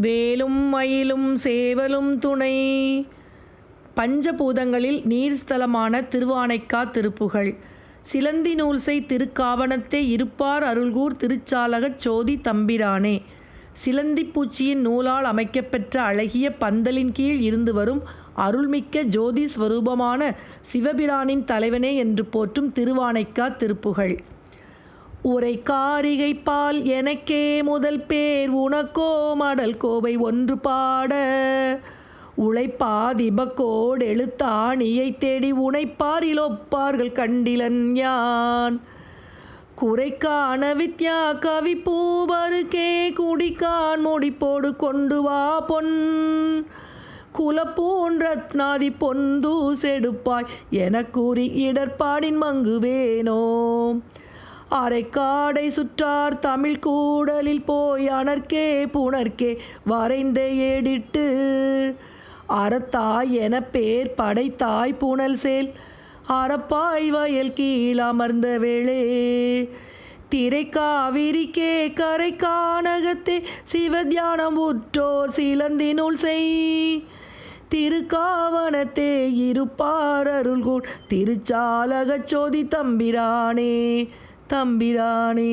வேலும் மயிலும் சேவலும் துணை. பஞ்சபூதங்களில் நீர்ஸ்தலமான திருவானைக்கா திருப்புகழ் சிலந்தி நூல்சை திருக்காவணத்தே இருப்பார் அருள்கூர் திருச்சாலகச் சோதி தம்பிரானே. சிலந்திப் பூச்சியின் நூலால் அமைக்கப்பெற்ற அழகிய பந்தலின் கீழ் இருந்து வரும் அருள்மிக்க ஜோதி ஸ்வரூபமான சிவபிரானின் தலைவனே என்று போற்றும் திருவானைக்கா திருப்புகழ் உரை காரிகை பால் எனக்கே முதல் பேர் உனக்கோ மடல் கோவை ஒன்று பாட. உழைப்பாதிபக்கோடு எழுத்தாணியை தேடி உனைப்பாரில் ஒப்பார்கள் கண்டிலன் யான். குறைக்கான வித்யா கவி பூவருக்கே குடிக்கான் முடிப்போடு கொண்டு வா பொன். குலப்பூன் ரத்னாதி பொந்து செடுப்பாய் எனக்கூறி கூறி இடர்பாடின் மங்குவேனோ. அரைக்காடை சுற்றார் தமிழ் கூடலில் போய் அனர்க்கே புணர்க்கே வரைந்த ஏடிட்டு. அறத்தாய் என பேர் படைத்தாய் புனல் சேல். அறப்பாய் வயல் கீழ் அமர்ந்த வேளே. திரை காவிரிக்கே கரை கானகத்தே சிவத்தியானம் உற்றோர் சிலந்தினுள் செய். திருக்காவணத்தே இருப்பார் அருள்கூர். திருச்சாலகச் சோதி தம்பிரானே. தம்பிரானே